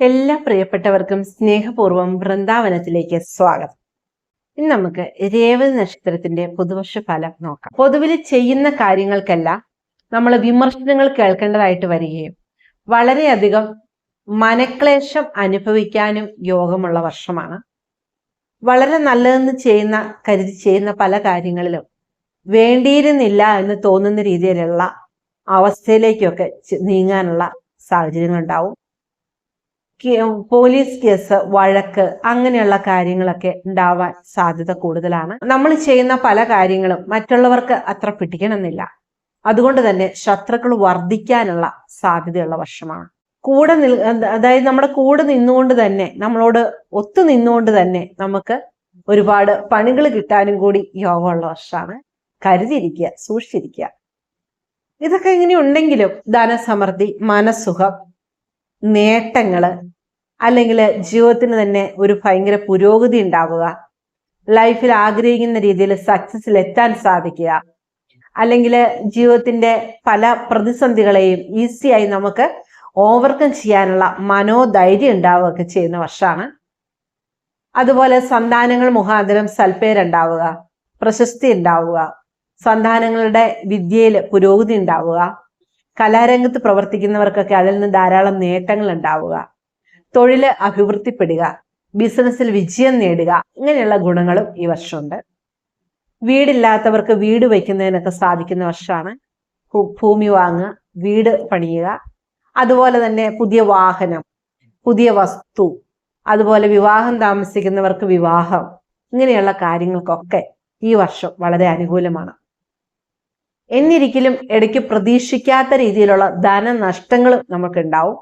എല്ലാ പ്രിയപ്പെട്ടവർക്കും സ്നേഹപൂർവം വൃന്ദാവനത്തിലേക്ക് സ്വാഗതം. ഇന്ന് നമുക്ക് രേവതി നക്ഷത്രത്തിന്റെ പുതുവർഷ ഫലം നോക്കാം. പൊതുവിൽ ചെയ്യുന്ന കാര്യങ്ങൾക്കെല്ലാം നമ്മൾ വിമർശനങ്ങൾ കേൾക്കേണ്ടതായിട്ട് വരികയും വളരെയധികം മനക്ലേശം അനുഭവിക്കാനും യോഗമുള്ള വർഷമാണ്. വളരെ നല്ലതെന്ന് ചെയ്യുന്ന കരുതി ചെയ്യുന്ന പല കാര്യങ്ങളിലും വേണ്ടിയിരുന്നില്ല എന്ന് തോന്നുന്ന രീതിയിലുള്ള അവസ്ഥയിലേക്കൊക്കെ നീങ്ങാനുള്ള സാഹചര്യങ്ങൾ ഉണ്ടാവും പോലീസ് കേസ് വഴക്ക് അങ്ങനെയുള്ള കാര്യങ്ങളൊക്കെ ഉണ്ടാവാൻ സാധ്യത കൂടുതലാണ്. നമ്മൾ ചെയ്യുന്ന പല കാര്യങ്ങളും മറ്റുള്ളവർക്ക് അത്ര പിടിക്കണമെന്നില്ല. അതുകൊണ്ട് തന്നെ ശത്രുക്കൾ വർദ്ധിക്കാനുള്ള സാധ്യതയുള്ള വർഷമാണ്. കൂടെ നിൽ അതായത് നമ്മുടെ കൂടെ നിന്നുകൊണ്ട് തന്നെ നമ്മളോട് ഒത്തു നിന്നുകൊണ്ട് തന്നെ നമുക്ക് ഒരുപാട് പണികൾ കിട്ടാനും കൂടി യോഗമുള്ള വർഷമാണ്. കരുതിയിരിക്കുക സൂക്ഷിച്ചിരിക്കുക. ഇതൊക്കെ ഇങ്ങനെ ഉണ്ടെങ്കിലും ധനസമൃദ്ധി മനസ്സുഖം നേട്ടങ്ങൾ അല്ലെങ്കിൽ ജീവിതത്തിന് തന്നെ ഒരു ഭയങ്കര പുരോഗതി ഉണ്ടാവുക. ലൈഫിൽ ആഗ്രഹിക്കുന്ന രീതിയിൽ സക്സസ്സിൽ എത്താൻ സാധിക്കുക. അല്ലെങ്കിൽ ജീവിതത്തിന്റെ പല പ്രതിസന്ധികളെയും ഈസിയായി നമുക്ക് ഓവർകം ചെയ്യാനുള്ള മനോധൈര്യം ഉണ്ടാവുകയൊക്കെ ചെയ്യുന്ന വർഷമാണ്. അതുപോലെ സന്താനങ്ങൾ മുഖാന്തരം സൽപ്പേരുണ്ടാവുക പ്രശസ്തി ഉണ്ടാവുക സന്താനങ്ങളുടെ വിദ്യയിൽ പുരോഗതി ഉണ്ടാവുക കലാരംഗത്ത് പ്രവർത്തിക്കുന്നവർക്കൊക്കെ അതിൽ നിന്ന് ധാരാളം നേട്ടങ്ങൾ ഉണ്ടാവുക. തൊഴിൽ അഭിവൃദ്ധിപ്പെടുക ബിസിനസ്സിൽ വിജയം നേടുക ഇങ്ങനെയുള്ള ഗുണങ്ങളും ഈ വർഷമുണ്ട്. വീടില്ലാത്തവർക്ക് വീട് വയ്ക്കുന്നതിനൊക്കെ സാധിക്കുന്ന വർഷമാണ്. ഭൂമി വാങ്ങുക വീട് പണിയുക. അതുപോലെ തന്നെ പുതിയ വാഹനം പുതിയ വസ്തു അതുപോലെ വിവാഹം താമസിക്കുന്നവർക്ക് വിവാഹം ഇങ്ങനെയുള്ള കാര്യങ്ങൾക്കൊക്കെ ഈ വർഷം വളരെ അനുകൂലമാണ്. എന്നിരിക്കലും ഇടയ്ക്ക് പ്രതീക്ഷിക്കാത്ത രീതിയിലുള്ള ധനനഷ്ടങ്ങളും നമുക്കുണ്ടാവും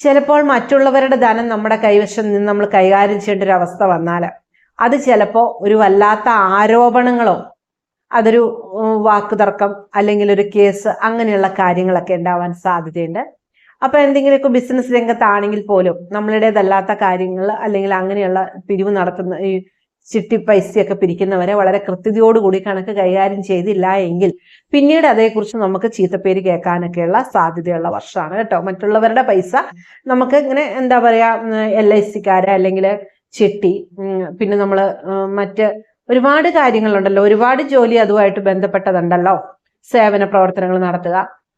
ചിലപ്പോൾ മറ്റുള്ളവരുടെ ധനം നമ്മുടെ കൈവശം നിന്ന് നമ്മൾ കൈകാര്യം ചെയ്യേണ്ട ഒരു അവസ്ഥ വന്നാൽ അത് ചിലപ്പോൾ ഒരു വല്ലാത്ത ആരോപണങ്ങളോ അതൊരു വാക്കുതർക്കം അല്ലെങ്കിൽ ഒരു കേസ് അങ്ങനെയുള്ള കാര്യങ്ങളൊക്കെ ഉണ്ടാവാൻ സാധ്യതയുണ്ട്. അപ്പൊ എന്തെങ്കിലുമൊക്കെ ബിസിനസ് രംഗത്താണെങ്കിൽ പോലും നമ്മളുടേതല്ലാത്ത കാര്യങ്ങൾ അല്ലെങ്കിൽ അങ്ങനെയുള്ള പിരിവ് നടത്തുന്ന ഈ ചിട്ടി പൈസയൊക്കെ പിരിക്കുന്നവരെ വളരെ കൃത്യതയോടുകൂടി കണക്ക് കൈകാര്യം ചെയ്തില്ല എങ്കിൽ പിന്നീട് അതേക്കുറിച്ച് നമുക്ക് ചീത്തപ്പേര് കേൾക്കാനൊക്കെയുള്ള സാധ്യതയുള്ള വർഷമാണ് കേട്ടോ. മറ്റുള്ളവരുടെ പൈസ നമുക്ക് ഇങ്ങനെ എന്താ പറയാ എൽ ഐ സിക്കാര് അല്ലെങ്കിൽ ചിട്ടി പിന്നെ നമ്മൾ മറ്റ് ഒരുപാട് കാര്യങ്ങളുണ്ടല്ലോ. ഒരുപാട് ജോലി അതുമായിട്ട് ബന്ധപ്പെട്ടതുണ്ടല്ലോ. സേവന പ്രവർത്തനങ്ങൾ നടത്തുക.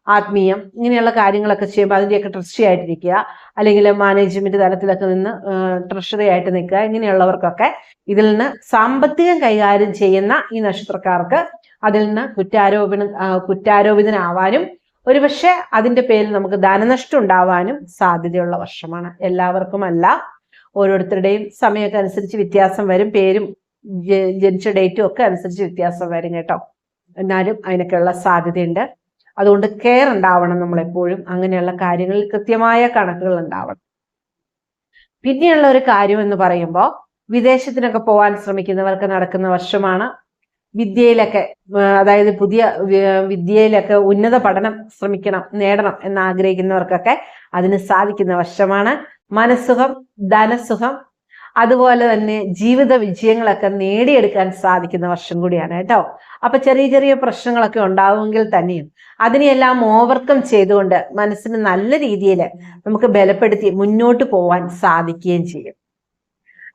ആത്മീയം ഇങ്ങനെയുള്ള കാര്യങ്ങളൊക്കെ ചെയ്യുമ്പോൾ അതിന്റെയൊക്കെ ട്രസ്റ്റി ആയിട്ടിരിക്കുക അല്ലെങ്കിൽ മാനേജ്മെന്റ് തലത്തിലൊക്കെ നിന്ന് ട്രഷറി ആയിട്ട് നിൽക്കുക. ഇങ്ങനെയുള്ളവർക്കൊക്കെ ഇതിൽ നിന്ന് സാമ്പത്തികം കൈകാര്യം ചെയ്യുന്ന ഈ നക്ഷത്രക്കാർക്ക് അതിൽ നിന്ന് കുറ്റാരോപണ കുറ്റാരോപിതനാവാനും ഒരുപക്ഷെ അതിന്റെ പേരിൽ നമുക്ക് ധനനഷ്ടം ഉണ്ടാവാനും സാധ്യതയുള്ള വർഷമാണ്. എല്ലാവർക്കും അല്ല ഓരോരുത്തരുടെയും സമയമൊക്കെ അനുസരിച്ച് വ്യത്യാസം വരും. പേരും ജനിച്ച ഡേറ്റും ഒക്കെ അനുസരിച്ച് വ്യത്യാസം വരും കേട്ടോ. എന്നാലും അതിനൊക്കെയുള്ള സാധ്യതയുണ്ട്. അതുകൊണ്ട് കെയർ ഉണ്ടാവണം നമ്മളെപ്പോഴും. അങ്ങനെയുള്ള കാര്യങ്ങളിൽ കൃത്യമായ കണക്കുകൾ ഉണ്ടാവണം. പിന്നെയുള്ള ഒരു കാര്യം എന്ന് പറയുമ്പോൾ വിദേശത്തിനൊക്കെ പോകാൻ ശ്രമിക്കുന്നവർക്ക് നടക്കുന്ന വർഷമാണ് വിദ്യയിലൊക്കെ അതായത് പുതിയ വിദ്യയിലൊക്കെ ഉന്നത പഠനം ശ്രമിക്കണം നേടണം എന്ന് ആഗ്രഹിക്കുന്നവർക്കൊക്കെ അതിന് സാധിക്കുന്ന വർഷമാണ് മനസ്സുഖം ധനസുഖം അതുപോലെ തന്നെ ജീവിത വിജയങ്ങളൊക്കെ നേടിയെടുക്കാൻ സാധിക്കുന്ന വർഷം കൂടിയാണ് കേട്ടോ. അപ്പൊ ചെറിയ ചെറിയ പ്രശ്നങ്ങളൊക്കെ ഉണ്ടാവുമെങ്കിൽ തന്നെയും അതിനെയെല്ലാം ഓവർകം ചെയ്തുകൊണ്ട് മനസ്സിന് നല്ല രീതിയിൽ നമുക്ക് ബലപ്പെടുത്തി മുന്നോട്ട് പോവാൻ സാധിക്കുകയും ചെയ്യും.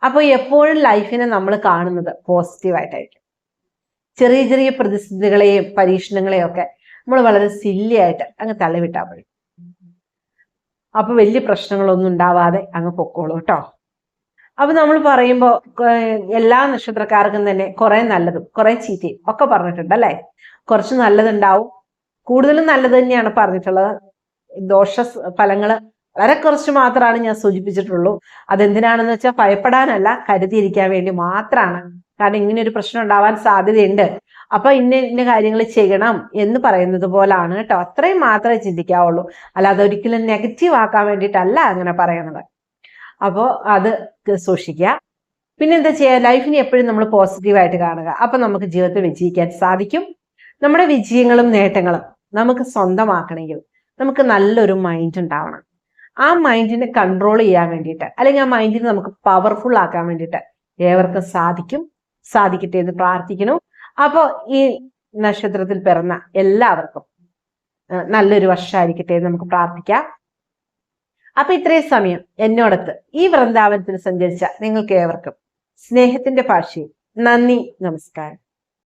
അപ്പോൾ എപ്പോഴും ലൈഫിനെ നമ്മൾ കാണുന്നത് പോസിറ്റീവായിട്ടായിരിക്കും ചെറിയ ചെറിയ പ്രതിസന്ധികളെയും പരീക്ഷണങ്ങളെയും ഒക്കെ നമ്മൾ വളരെ സില്ലിയായിട്ട് അങ്ങ് തള്ളിവിട്ടാൽ മതി. അപ്പൊ വലിയ പ്രശ്നങ്ങളൊന്നും ഉണ്ടാവാതെ അങ്ങ് പൊക്കോളൂ കേട്ടോ. അപ്പൊ നമ്മൾ പറയുമ്പോൾ എല്ലാ നക്ഷത്രക്കാർക്കും തന്നെ കുറെ നല്ലതും കുറെ ചീത്തയും ഒക്കെ പറഞ്ഞിട്ടുണ്ട് അല്ലെ? കുറച്ച് നല്ലതുണ്ടാവും. കൂടുതലും നല്ലത് തന്നെയാണ് പറഞ്ഞിട്ടുള്ളത്. ദോഷ ഫലങ്ങൾ വളരെ കുറച്ച് മാത്രമാണ് ഞാൻ സൂചിപ്പിച്ചിട്ടുള്ളൂ. അതെന്തിനാണെന്ന് വെച്ചാൽ ഭയപ്പെടാനല്ല കരുതിയിരിക്കാൻ വേണ്ടി മാത്രമാണ് കാരണം ഇങ്ങനെ ഒരു പ്രശ്നം ഉണ്ടാവാൻ സാധ്യതയുണ്ട്. അപ്പൊ ഇന്ന ഇന്ന കാര്യങ്ങൾ ചെയ്യണം എന്ന് പറയുന്നത് പോലാണ് കേട്ടോ. അത്രയും മാത്രമേ ചിന്തിക്കാവുള്ളൂ. അല്ലാതെ ഒരിക്കലും നെഗറ്റീവ് ആക്കാൻ വേണ്ടിയിട്ടല്ല അങ്ങനെ പറയണത് അപ്പോൾ അത് സൂക്ഷിക്കുക. പിന്നെ എന്താ ചെയ്യുക ലൈഫിനെ എപ്പോഴും നമ്മൾ പോസിറ്റീവായിട്ട് കാണുക. അപ്പം നമുക്ക് ജീവിതത്തിൽ വിജയിക്കാൻ സാധിക്കും. നമ്മുടെ വിജയങ്ങളും നേട്ടങ്ങളും നമുക്ക് സ്വന്തമാക്കണമെങ്കിൽ നമുക്ക് നല്ലൊരു മൈൻഡ് ഉണ്ടാവണം. ആ മൈൻഡിനെ കൺട്രോൾ ചെയ്യാൻ വേണ്ടിയിട്ട് അല്ലെങ്കിൽ ആ മൈൻഡിനെ നമുക്ക് പവർഫുൾ ആക്കാൻ വേണ്ടിയിട്ട് ഏവർക്കും സാധിക്കും. സാധിക്കട്ടെ എന്ന് പ്രാർത്ഥിക്കുന്നു. അപ്പോൾ ഈ നക്ഷത്രത്തിൽ പിറന്ന എല്ലാവർക്കും നല്ലൊരു വർഷമായിരിക്കട്ടെ എന്ന് നമുക്ക് പ്രാർത്ഥിക്കാം. അപ്പൊ ഇത്രയും സമയം എന്നോടൊത്ത് ഈ വൃന്ദാവനത്തിൽ സഞ്ചരിച്ച നിങ്ങൾക്ക് ഏവർക്കും സ്നേഹത്തിന്റെ ഭാഷയിൽ നന്ദി നമസ്കാരം.